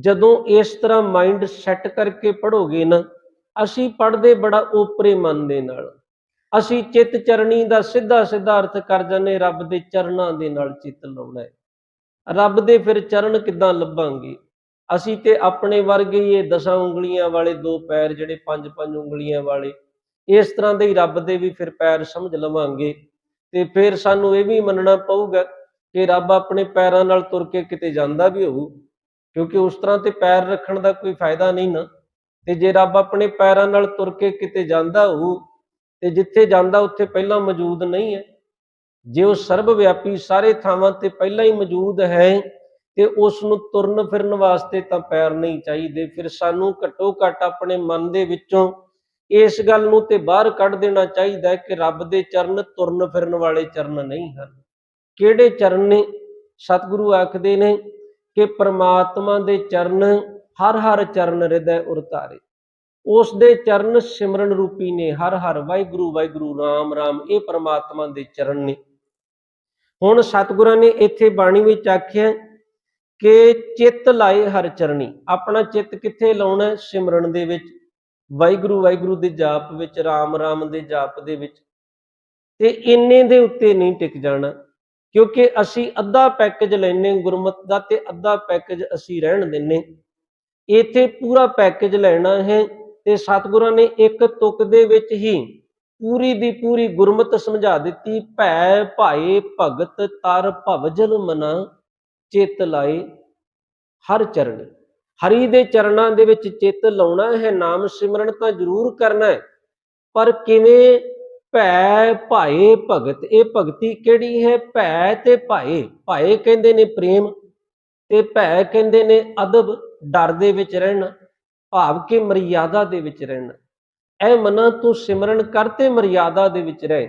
ਜਦੋਂ ਇਸ ਤਰ੍ਹਾਂ ਮਾਈਂਡ ਸੈੱਟ ਕਰਕੇ ਪੜੋਗੇ ਨਾ, ਅਸੀਂ ਪੜਦੇ ਬੜਾ ਓਪਰੇ ਮਨ ਦੇ ਨਾਲ। ਅਸੀਂ ਚਿੱਤ ਚਰਣੀ ਦਾ ਸਿੱਧਾ ਸਿੱਧਾ ਅਰਥ ਕਰ ਜਾਂਦੇ ਰੱਬ ਦੇ ਚਰਨਾਂ ਦੇ ਨਾਲ ਚਿੱਤ ਲਾਉਣਾ ਹੈ। ਰੱਬ ਦੇ ਫਿਰ ਚਰਨ ਕਿੱਦਾਂ ਲੱਭਾਂਗੇ? ਅਸੀਂ ਤੇ ਆਪਣੇ ਵਰਗੇ ਹੀ ਇਹ ਦਸਾਂ ਉਂਗਲੀਆਂ ਵਾਲੇ, ਦੋ ਪੈਰ ਜਿਹੜੇ ਪੰਜ ਪੰਜ ਉਂਗਲੀਆਂ ਵਾਲੇ, ਇਸ ਤਰ੍ਹਾਂ ਦੇ ਹੀ ਰੱਬ ਦੇ ਵੀ ਫਿਰ ਪੈਰ ਸਮਝ ਲਵਾਂਗੇ। ਤੇ ਫਿਰ ਸਾਨੂੰ ਇਹ ਵੀ ਮੰਨਣਾ ਪਊਗਾ ਕਿ ਰੱਬ ਆਪਣੇ ਪੈਰਾਂ ਨਾਲ ਤੁਰ ਕੇ ਕਿਤੇ ਜਾਂਦਾ ਵੀ ਹੋਊ। ਕਿਉਂਕਿ ਉਸ ਤਰ੍ਹਾਂ ਤੇ ਪੈਰ ਰੱਖਣ ਦਾ ਕੋਈ ਫਾਇਦਾ ਨਹੀਂ ਨਾ। ਤੇ ਜੇ ਰੱਬ ਆਪਣੇ ਪੈਰਾਂ ਨਾਲ ਤੁਰ ਕੇ ਕਿਤੇ ਜਾਂਦਾ ਹੋਊ ਤੇ ਜਿੱਥੇ ਜਾਂਦਾ ਉੱਥੇ ਪਹਿਲਾਂ ਮੌਜੂਦ ਨਹੀਂ ਹੈ। ਜੇ ਉਹ ਸਰਬ ਵਿਆਪੀ ਸਾਰੇ ਥਾਵਾਂ ਤੇ ਪਹਿਲਾਂ ਹੀ ਮੌਜੂਦ ਹੈ, ਤੇ ਉਸ ਨੂੰ ਤੁਰਨ ਫਿਰਨ ਵਾਸਤੇ ਤਾਂ ਪੈਰ ਨਹੀਂ ਚਾਹੀਦੇ, ਫਿਰ ਸਾਨੂੰ ਘੱਟੋ ਘੱਟ ਆਪਣੇ ਮਨ ਦੇ ਵਿੱਚੋਂ ਇਸ ਗੱਲ ਨੂੰ ਤੇ ਬਾਹਰ ਕੱਢ ਦੇਣਾ ਚਾਹੀਦਾ ਕਿ ਰੱਬ ਦੇ ਚਰਨ ਤੁਰਨ ਫਿਰਨ ਵਾਲੇ ਚਰਨ ਨਹੀਂ ਹਨ। ਕਿਹੜੇ ਚਰਨ ਨੇ? ਸਤਿਗੁਰੂ ਆਖਦੇ ਨੇ ਕਿ ਪ੍ਰਮਾਤਮਾ ਦੇ ਚਰਨ ਹਰ ਹਰ ਚਰਨ ਹਿਰਦੈ ਉਰਤਾਰੇ। ਉਸ ਦੇ ਚਰਨ ਸਿਮਰਨ ਰੂਪੀ ਨੇ ਹਰ ਹਰ। ਵਾਹਿਗੁਰੂ ਵਾਹਿਗੁਰੂ, ਰਾਮ ਰਾਮ, ਇਹ ਪ੍ਰਮਾਤਮਾ ਦੇ ਚਰਨ ਨੇ। ਹੁਣ ਸਤਿਗੁਰਾਂ ਨੇ ਇੱਥੇ ਬਾਣੀ ਵਿੱਚ ਆਖਿਆ ਕਿ ਚਿੱਤ ਲਾਏ ਹਰ ਚਰਨੀ ਆਪਣਾ ਚਿੱਤ ਕਿੱਥੇ ਲਾਉਣਾ ਸਿਮਰਨ ਦੇ ਵਿੱਚ। ਵਾਹਿਗੁਰੂ ਵਾਹਿਗੁਰੂ ਦੇ ਜਾਪ ਵਿੱਚ, ਰਾਮ ਰਾਮ ਦੇ ਜਾਪ ਦੇ ਵਿੱਚ। ਤੇ ਇੰਨੇ ਦੇ ਉੱਤੇ ਨਹੀਂ ਟਿਕ ਜਾਣਾ। ਕਿਉਂਕਿ ਅਸੀਂ ਅੱਧਾ ਪੈਕੇਜ ਲੈਨੇ ਗੁਰਮਤ ਦਾ ਤੇ ਅੱਧਾ ਪੈਕੇਜ ਅਸੀਂ ਰਹਿਣ ਦਿੰਨੇ ਇੱਥੇ ਪੂਰਾ ਪੈਕੇਜ ਲੈਣਾ ਹੈ ਤੇ ਸਤਿਗੁਰਾਂ ਨੇ ਇੱਕ ਤੁਕ ਦੇ ਵਿੱਚ ਹੀ ਪੂਰੀ ਦੀ ਪੂਰੀ ਗੁਰਮਤ ਸਮਝਾ ਦਿੱਤੀ, ਭੈ ਭਾਏ ਭਗਤ ਤਰ ਭਵਜਲ ਮਨਾ ਚਿੱਤ ਲਾਏ ਹਰ ਚਰਨ ਹਰੀ ਦੇ ਚਰਨਾਂ ਦੇ ਵਿੱਚ ਚਿੱਤ ਲਾਉਣਾ ਹੈ, ਨਾਮ ਸਿਮਰਨ ਤਾਂ ਜ਼ਰੂਰ ਕਰਨਾ ਹੈ, ਪਰ ਕਿਵੇਂ ਭੈ ਭਾਏ ਭਗਤ, ਇਹ ਭਗਤੀ ਕਿਹੜੀ ਹੈ? ਭੈ ਤੇ ਭਾਏ। ਭਾਏ ਕਹਿੰਦੇ ਨੇ ਪ੍ਰੇਮ ਤੇ ਭੈ ਕਹਿੰਦੇ ਨੇ ਅਦਬ, ਡਰ ਦੇ ਵਿੱਚ ਰਹਿਣਾ, ਭਾਵ ਕਿ ਮਰਿਆਦਾ ਦੇ ਵਿੱਚ ਰਹਿਣਾ। ਐ ਮਨਾਂ ਤੂੰ ਸਿਮਰਨ ਕਰ ਤੇ ਮਰਿਆਦਾ ਦੇ ਵਿੱਚ ਰਹਿ।